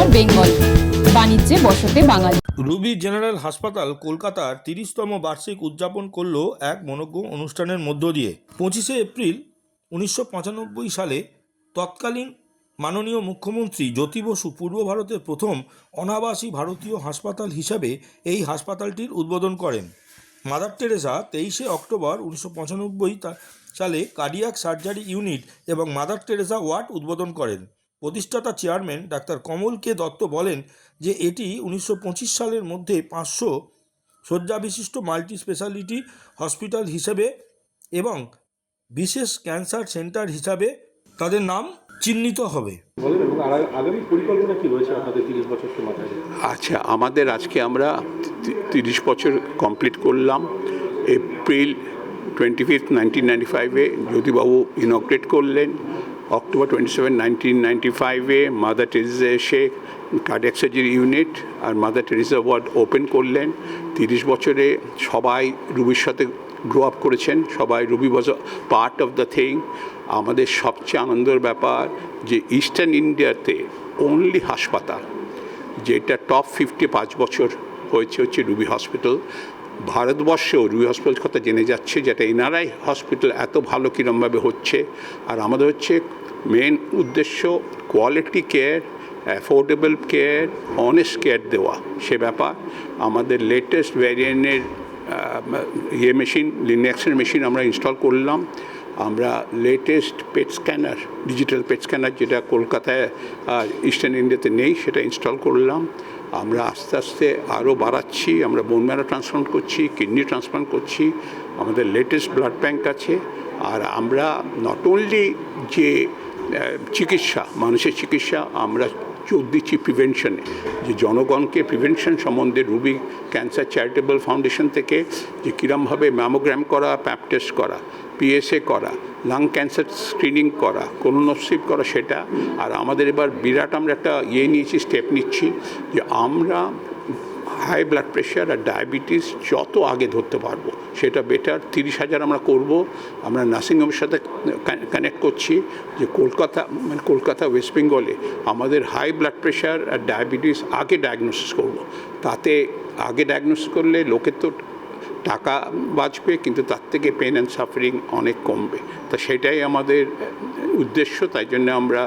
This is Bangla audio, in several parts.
মেয়র বেঙ্গল। বাণিজ্যে বসতে বাঙালি। রুবি জেনারেল হাসপাতাল, কলকাতার তিরিশতম বার্ষিক উদযাপন করল এক মনজ্ঞ অনুষ্ঠানের মধ্য দিয়ে। পঁচিশে এপ্রিল উনিশশো পঁচানব্বই সালে তৎকালীন মাননীয় মুখ্যমন্ত্রী জ্যোতি বসু পূর্ব ভারতের প্রথম অনাবাসী ভারতীয় হাসপাতাল হিসাবে এই হাসপাতালটির উদ্বোধন করেন। মাদার টেরেসা তেইশে অক্টোবর উনিশশো পঁচানব্বই সালে কার্ডিয়াক সার্জারি ইউনিট এবং মাদার টেরেসা ওয়ার্ড উদ্বোধন করেন। প্রতিষ্ঠাতা chairman doctor Kamal K Dutta বলেন যে এটি উনিশশো পঁচিশ সালের মধ্যে পাঁচশো শয্যা বিশিষ্ট মাল্টি স্পেশালিটি হসপিটাল হিসেবে এবং বিশেষ ক্যান্সার সেন্টার হিসাবে তাদের নাম চিহ্নিত হবে। বলেন এবং আগা- আগামী পরিকল্পনা কি রয়েছে আপনাদের তিরিশ বছরকে মাথায়? রেখে? আচ্ছা আমাদের আজকে আমরা তি- তিরিশ বছর কমপ্লিট করলাম। April twenty fifth nineteen ninety ফাইভে জ্যোতিবাবু ইনগ্রেট করলেন। October twenty seven nineteen ninety ফাইভে মাদার টেরিজা এসে কার্ডিয়াক সার্জারি ইউনিট আর মাদার টেরিজা ওয়ার্ড ওপেন করলেন। তিরিশ বছরে সবাই রুবির সাথে গ্রো আপ করেছেন। সবাই Ruby was part of the thing আমাদের সবচেয়ে আনন্দের ব্যাপার যে ইস্টার্ন ইন্ডিয়াতে অনলি হাসপাতাল, যেটা টপ ফিফটি পাঁচ বছর হয়েছে হচ্ছে রুবি হসপিটাল ভারতবর্ষেও রুবি হসপিটাল কথা জেনে যাচ্ছে যেটা এনআরআই হসপিটাল এত ভালো কীরমভাবে হচ্ছে। আর আমাদের হচ্ছে মেন উদ্দেশ্য quality care affordable care honest care দেওয়া। সে ব্যাপার। আমাদের লেটেস্ট ভ্যারিয়েন্টের ইয়ে মেশিন লিনিয়াক্সের মেশিন আমরা ইনস্টল করলাম। আমরা latest PET scanner digital PET scanner যেটা কলকাতায় ইস্টার্ন ইন্ডিয়াতে নেই, সেটা ইনস্টল করলাম। আমরা আস্তে আস্তে আরও বাড়াচ্ছি। আমরা বোন ম্যারো ট্রান্সপ্লান্ট করছি কিডনি ট্রান্সপ্লান্ট করছি। আমাদের লেটেস্ট ব্লাড ব্যাঙ্ক আছে। আর আমরা নট অনলি যে চিকিৎসা, মানুষের চিকিৎসা আমরা জোর দিচ্ছি প্রিভেনশনে যে জনগণকে প্রিভেনশন সম্বন্ধে রুবি ক্যান্সার চ্যারিটেবল ফাউন্ডেশন থেকে যে কীরমভাবে ম্যামোগ্রাম করা প্যাপ টেস্ট করা পিএসএ করা লাং ক্যান্সার স্ক্রিনিং করা কোলোনোসিপ করা সেটা, আর আমাদের এবার বিরাট আমরা একটা ইয়ে নিয়েছি স্টেপ নিচ্ছি যে আমরা হাই ব্লাড প্রেশার আর ডায়াবেটিস যত আগে ধরতে পারব, সেটা বেটার তিরিশ হাজার আমরা করব। আমরা নার্সিংহোমের সাথে কানেক্ট করছি যে কলকাতা মানে কলকাতা ওয়েস্ট বেঙ্গলে আমাদের হাই ব্লাড প্রেশার আর ডায়াবেটিস আগে ডায়াগনোসিস করব। তাতে আগে ডায়াগনোসিস করলে লোকের তো টাকা বাঁচবে, কিন্তু তার থেকে পেন অ্যান্ড সাফারিং অনেক কমবে। তা সেটাই আমাদের উদ্দেশ্য, তাই জন্য আমরা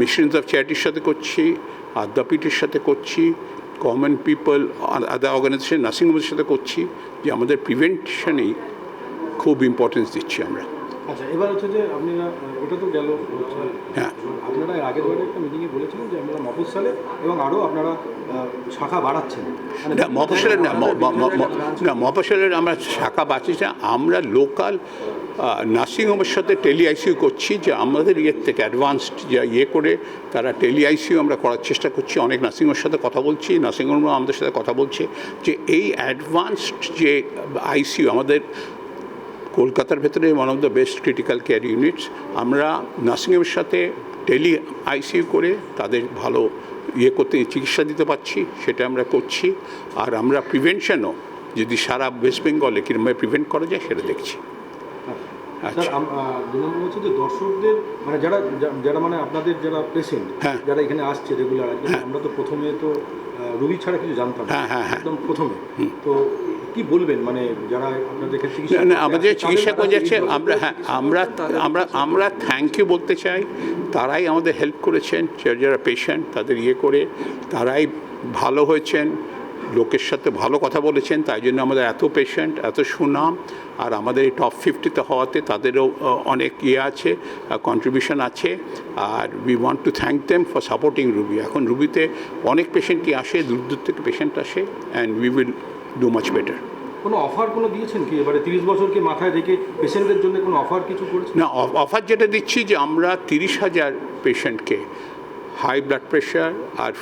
মিশনস অফ চ্যারিটির সাথে করছি, আদ্যাপীঠের সাথে করছি কমন পিপল আদার অর্গানাইজেশন নার্সিংহোমের সাথে করছি যে আমাদের প্রিভেনশনেই খুব ইম্পর্টেন্স দিচ্ছি আমরা। আচ্ছা এবার হচ্ছে যে আপনারা ওটা তো গেল হ্যাঁ। আপনারা আগের বারে একটা মিটিংয়ে বলেছিলেন যে আপনারা মফস্বলে এবং আরও আপনারা শাখা বাড়াচ্ছেন। মানে না মফসলের না না আমরা শাখা বাঁচিয়েছি না আমরা লোকাল নার্সিংহোমের সাথে টেলি আইসিউ করছি যে আমাদের ইয়ের থেকে অ্যাডভান্সড যা ইয়ে করে তারা টেলি আইসিউ আমরা করার চেষ্টা করছি। অনেক নার্সিংহোমের সাথে কথা বলছি নার্সিংহোমও আমাদের সাথে কথা বলছে যে এই অ্যাডভান্সড যে আইসিউ আমাদের কলকাতার ভেতরে one of the best critical care units আমরা নার্সিংহোমের সাথে টেলি আইসিইউ করে তাদের ভালো ইয়ে করতে চিকিৎসা দিতে পারছি সেটা আমরা করছি। আর আমরা প্রিভেনশনও যদি সারা ওয়েস্ট বেঙ্গলে কীরকমভাবে প্রিভেন্ট করা যায় সেটা দেখছি। আচ্ছা। স্যার দু নম্বর হচ্ছে যে দর্শকদের মানে যারা যারা মানে আপনাদের যারা পেশেন্ট হ্যাঁ। যারা এখানে আসছে রেগুলার আমরা তো প্রথমে তো রোগী ছাড়া কিছু জানতাম না। হ্যাঁ, হ্যাঁ, হ্যাঁ। একদম প্রথমে। তো কি বলবেন? মানে যারা আপনাদের চিকিৎসা না, না আমাদের চিকিৎসা করে যাচ্ছে আমরা হ্যাঁ আমরা আমরা আমরা থ্যাংক ইউ বলতে চাই। তারাই আমাদের হেল্প করেছেন যারা যারা পেশেন্ট তাদের ইয়ে করে তারাই ভালো হয়েছেন লোকের সাথে ভালো কথা বলেছেন তাই জন্য আমাদের এত পেশেন্ট এত সুনাম আর আমাদের এই টপ ফিফটিতে হওয়াতে তাদেরও অনেক ইয়ে আছে কন্ট্রিবিউশন আছে আর we want to thank them for supporting Ruby এখন রুবিতে অনেক পেশেন্টই আসে দূর দূর থেকে পেশেন্ট আসে and we will do much better কোনো অফার কোনো দিয়েছেন কি? এবারে তিরিশ বছরকে মাথায় রেখে পেশেন্টদের জন্য কোনো অফার কিছু করেছেন? না অফ- অফার যেটা দিচ্ছি যে আমরা তিরিশ হাজার পেশেন্টকে হাই ব্লাড প্রেশার আর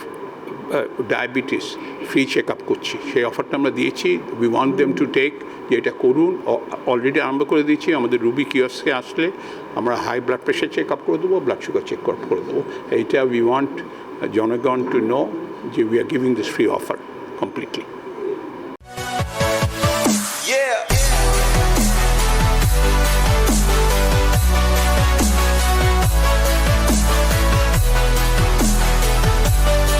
ডায়াবেটিস ফ্রি চেক আপ করছি। সেই অফারটা আমরা দিয়েছি। We want them to take যে এটা করুন। অলরেডি আরম্ভ করে দিয়েছি। আমাদের রুবি কিয়সকে আসলে আমরা high blood pressure check up করে দেবো ব্লাড সুগার চেক আপ করে দেবো। এইটা উই ওয়ান্ট জনগণ টু নো যে we are giving this free offer completely